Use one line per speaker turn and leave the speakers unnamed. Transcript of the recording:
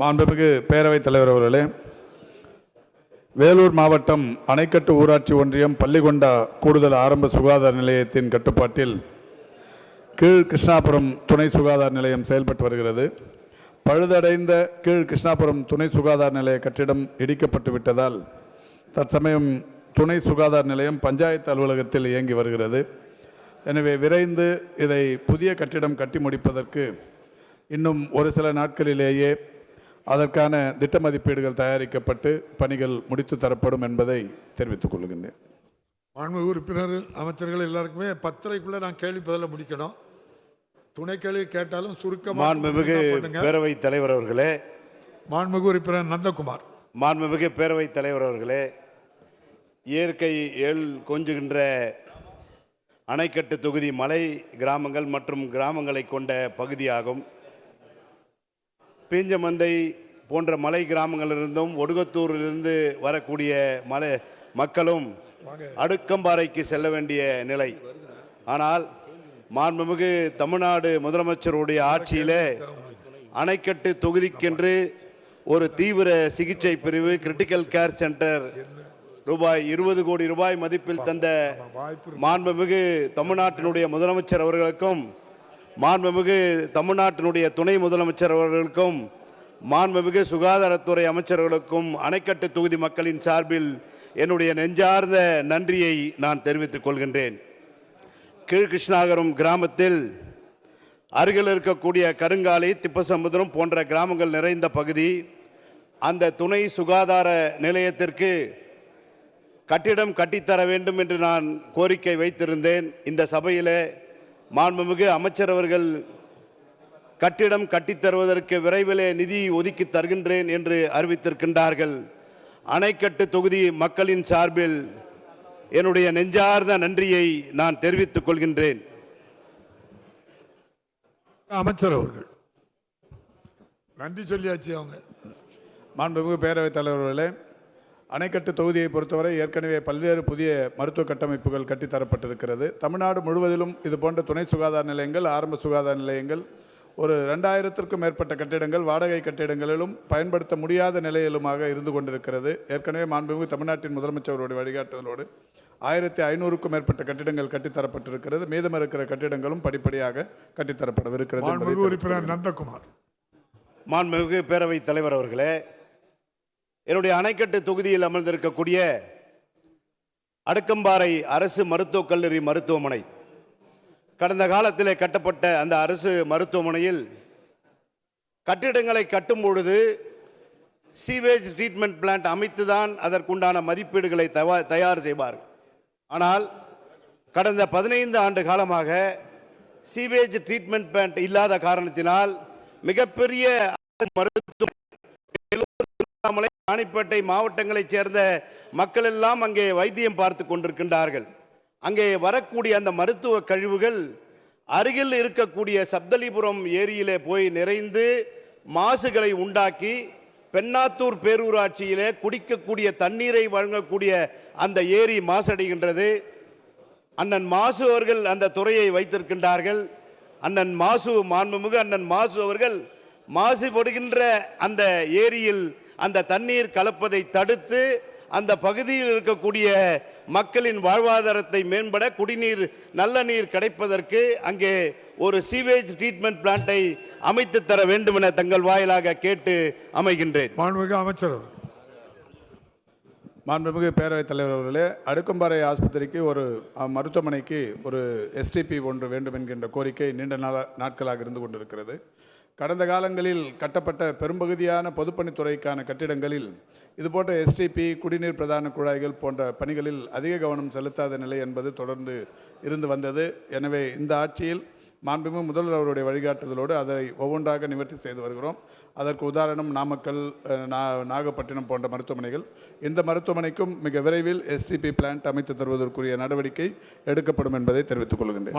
மாண்புமிகு பேரவைத் தலைவர் அவர்களே வேலூர் மாவட்டம் அணைக்கட்டு ஊராட்சி ஒன்றியம் பள்ளிகொண்டா கூடுதல் ஆரம்ப சுகாதார நிலையத்தின் கட்டுப்பாட்டில் கீழ் கிருஷ்ணாபுரம் துணை சுகாதார நிலையம் செயல்பட்டு வருகிறது. பழுதடைந்த கீழ் கிருஷ்ணாபுரம் துணை சுகாதார நிலைய கட்டிடம் இடிக்கப்பட்டு விட்டதால் தற்சமயம் துணை சுகாதார நிலையம் பஞ்சாயத்து அலுவலகத்தில் இயங்கி வருகிறது. எனவே விரைந்து இதை புதிய கட்டிடம் கட்டி முடிப்பதற்கு இன்னும் ஒரு சில நாட்களிலேயே அதற்கான திட்ட மதிப்பீடுகள் தயாரிக்கப்பட்டு பணிகள் முடித்து தரப்படும் என்பதை தெரிவித்துக் கொள்கின்றேன்.
மாண்பு உறுப்பினர் அமைச்சர்கள் எல்லாருக்குமே பத்தரைக்குள்ள நான் கேள்வி பதில முடிக்கணும். துணை கேள்வி கேட்டாலும் சுருக்கமாக
மாண்புமிகு பேரவைத் தலைவர் அவர்களே.
மாண்புமிகு உறுப்பினர் நந்தகுமார்.
மாண்புமிகு பேரவைத் தலைவர் அவர்களே இயற்கை ஏழ் கொஞ்சுகின்ற அணைக்கட்டு தொகுதி மலை கிராமங்கள் மற்றும் கிராமங்களை கொண்ட பகுதியாகும். பீஞ்சமந்தை போன்ற மலை கிராமங்களிலிருந்தும் ஒடுகத்தூரிலிருந்து வரக்கூடிய மலை மக்களும் அடுக்கம்பாறைக்கு செல்ல வேண்டிய நிலை. ஆனால் மாண்புமிகு தமிழ்நாடு முதலமைச்சருடைய ஆட்சியிலே அணைக்கட்டு தொகுதிக்கென்று ஒரு தீவிர சிகிச்சை பிரிவு கிரிட்டிக்கல் கேர் சென்டர் ரூபாய் இருபது கோடி ரூபாய் மதிப்பில் தந்த மாண்புமிகு தமிழ்நாட்டினுடைய முதலமைச்சர் அவர்களுக்கும் மாண்புமிகு தமிழ்நாட்டினுடைய துணை முதலமைச்சர் அவர்களுக்கும் மாண்புமிகு சுகாதாரத்துறை அமைச்சர்களுக்கும் அணைக்கட்டு தொகுதி மக்களின் சார்பில் என்னுடைய நெஞ்சார்ந்த நன்றியை நான் தெரிவித்துக் கொள்கின்றேன். கீழ்கிருஷ்ணாகரம் கிராமத்தில் அருகில் இருக்கக்கூடிய கருங்காலி திப்பசமுத்திரம் போன்ற கிராமங்கள் நிறைந்த பகுதி அந்த துணை சுகாதார நிலையத்திற்கு கட்டிடம் கட்டித்தர வேண்டும் என்று நான் கோரிக்கை வைத்திருந்தேன். இந்த சபையிலே மாண்புமிகு அமைச்சர் அவர்கள் கட்டிடம் கட்டித்தருவதற்கு விரைவிலே நிதி ஒதுக்கி தருகின்றேன் என்று அறிவித்திருக்கின்றார்கள். அணைக்கட்டு தொகுதி மக்களின் சார்பில் என்னுடைய நெஞ்சார்ந்த நன்றியை நான் தெரிவித்துக் கொள்கின்றேன்.
அமைச்சர் அவர்கள். நன்றி சொல்லியாச்சு அவங்க.
மாண்புமிகு பேரவைத் தலைவர் அவர்களே அணைக்கட்டு தொகுதியை பொறுத்தவரை ஏற்கனவே பல்வேறு புதிய மருத்துவ கட்டமைப்புகள் கட்டித்தரப்பட்டிருக்கிறது. தமிழ்நாடு முழுவதிலும் இது போன்ற துணை சுகாதார நிலையங்கள் ஆரம்ப சுகாதார நிலையங்கள் ஒரு ரெண்டாயிரத்திற்கும் மேற்பட்ட கட்டிடங்கள் வாடகை கட்டிடங்களிலும் பயன்படுத்த முடியாத நிலையிலுமாக இருந்து கொண்டிருக்கிறது. ஏற்கனவே மாண்புமிகு தமிழ்நாட்டின் முதலமைச்சருடைய வழிகாட்டுதலோடு ஆயிரத்தி ஐநூறுக்கும் மேற்பட்ட கட்டிடங்கள் கட்டித்தரப்பட்டிருக்கிறது. மீதம் இருக்கிற கட்டிடங்களும் படிப்படியாக கட்டித்தரப்படவிருக்கிறது
உறுப்பினர் நந்தகுமார்.
மாண்புமிகு பேரவைத் தலைவர் அவர்களே என்னுடைய அணைக்கட்டு தொகுதியில் அமர்ந்திருக்கக்கூடிய அடுக்கம்பாறை அரசு மருத்துவக் கல்லூரி மருத்துவமனை. கடந்த காலத்திலே கட்டப்பட்ட அந்த அரசு மருத்துவமனையில் கட்டிடங்களை கட்டும் பொழுது சீவேஜ் ட்ரீட்மெண்ட் பிளான்ட் அமைத்துதான் அதற்குண்டான மதிப்பீடுகளை தவா- தயார் செய்வார்கள். ஆனால் கடந்த பதினைந்து ஆண்டு காலமாக சீவேஜ் ட்ரீட்மெண்ட் பிளான்ட் இல்லாத காரணத்தினால் மிகப்பெரிய மருத்துவ ராணிப்பேட்டை மாவட்டங்களைச் சேர்ந்த மக்கள் எல்லாம் அங்கே வைத்தியம் பார்த்து கொண்டிருக்கின்றார்கள். அங்கே வரக்கூடிய அந்த மருத்துவ கழிவுகள் அருகில் இருக்கக்கூடிய சப்தலிபுரம் ஏரியிலே போய் நிறைந்து மாசுகளை உண்டாக்கி பெண்ணாத்தூர் பேரூராட்சியிலே குடிக்கக்கூடிய தண்ணீரை வழங்கக்கூடிய அந்த ஏரி மாசடைகின்றது. அண்ணன் மாசு அவர்கள் அந்த துறையை வைத்திருக்கின்றார்கள். அண்ணன் மாசு மாண்புமிகு அண்ணன் மாசு அவர்கள் மாசுபடுகின்ற அந்த ஏரியில் அந்த தண்ணீர் கலப்பதை தடுத்து அந்த பகுதியில் இருக்கக்கூடிய மக்களின் வாழ்வாதாரத்தை மேம்பட குடிநீர் நல்ல நீர் கிடைப்பதற்கு அங்கே ஒரு சீவேஜ் ட்ரீட்மெண்ட் பிளான்ட்டை அமைத்து தர வேண்டும் என தங்கள் வாயிலாக கேட்டு அமைகின்றேன்.
மாண்புமிகு அமைச்சர் அவர்கள்.
மாண்புமிகு பேரவைத் தலைவர் அவர்களே அடுக்கம்பாறை ஆஸ்பத்திரிக்கு ஒரு மருத்துவமனைக்கு ஒரு எஸ்டிபி ஒன்று வேண்டும் என்கின்ற கோரிக்கை நீண்ட நாள நாட்களாக இருந்து கொண்டிருக்கிறது. கடந்த காலங்களில் கட்டப்பட்ட பெரும்பகுதியான பொதுப்பணித்துறைக்கான கட்டிடங்களில் இதுபோன்ற எஸ்டிபி குடிநீர் பிரதான குழாய்கள் போன்ற பணிகளில் அதிக கவனம் செலுத்தாத நிலை என்பது தொடர்ந்து இருந்து வந்தது. எனவே இந்த ஆட்சியில் மாண்புமிகு முதல்வர் அவருடைய வழிகாட்டுதலோடு அதை ஒவ்வொன்றாக நிவர்த்தி செய்து வருகிறோம். அதற்கு உதாரணம் நாமக்கல் நாகப்பட்டினம் போன்ற மருத்துவமனைகள். இந்த மருத்துவமனைக்கும் மிக விரைவில் எஸ்டிபி பிளான்ட் அமைத்து தருவதற்குரிய நடவடிக்கை எடுக்கப்படும் என்பதை தெரிவித்துக் கொள்கின்றேன்.